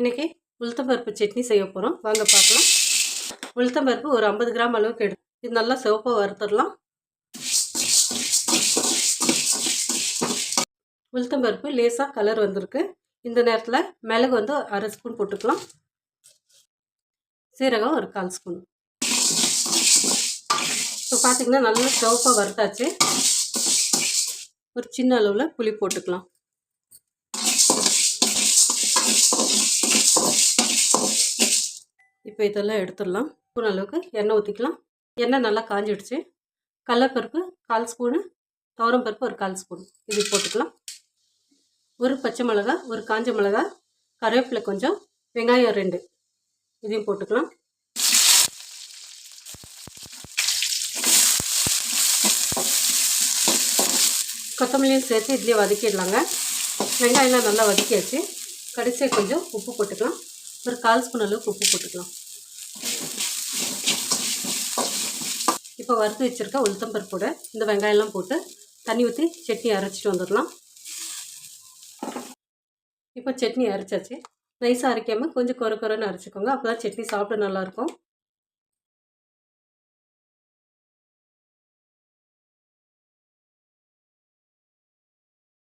இன்றைக்கி உளுத்தம்பருப்பு சட்னி செய்ய போகிறோம் வாங்க பார்க்கலாம். உளுத்தம்பருப்பு ஒரு ஐம்பது கிராம் அளவுக்கு எடு இது நல்லா சிவப்பாக வறுத்துடலாம். உளுத்தம்பருப்பு லேசாக கலர் வந்திருக்கு. இந்த நேரத்தில் மிளகு வந்து அரை ஸ்பூன் போட்டுக்கலாம். சீரகம் ஒரு கால் ஸ்பூன் இப்போ பார்த்திங்கன்னா நல்லா சிவப்பாக வறுத்தாச்சு. ஒரு சின்ன அளவில் புளி போட்டுக்கலாம். இப்போ இதெல்லாம் எடுத்துடலாம். ஸ்பூன் அளவுக்கு எண்ணெய் ஊற்றிக்கலாம் எண்ணெய் நல்லா காஞ்சிடுச்சு. கடலப்பருப்பு கால் ஸ்பூனு துவரம் பருப்பு ஒரு கால் ஸ்பூன். இது போட்டுக்கலாம். ஒரு பச்சை மிளகா ஒரு காஞ்ச மிளகா கருவேப்பிலை கொஞ்சம் வெங்காயம் ரெண்டு. இதையும் போட்டுக்கலாம். கொத்தமல்லியும் சேர்த்து இட்லியை வதக்கிடலாங்க. வெங்காயம்லாம் நல்லா வதக்கியாச்சு. கடைசியாக கொஞ்சம் உப்பு போட்டுக்கலாம். ஒரு கால் ஸ்பூன் அளவுக்கு உப்பு போட்டுக்கலாம். இப்போ வறுத்து வச்சுருக்க உளுத்தம்பருப்போட இந்த வெங்காயம்லாம் போட்டு தண்ணி ஊற்றி சட்னி அரைச்சிட்டு வந்துடலாம். இப்போ சட்னி அரைச்சாச்சு. நைஸாக அரைக்காமல் கொஞ்சம் குறை குறைன்னு அரைச்சிக்கோங்க. அப்போ தான் சட்னி சாப்பிட நல்லாயிருக்கும்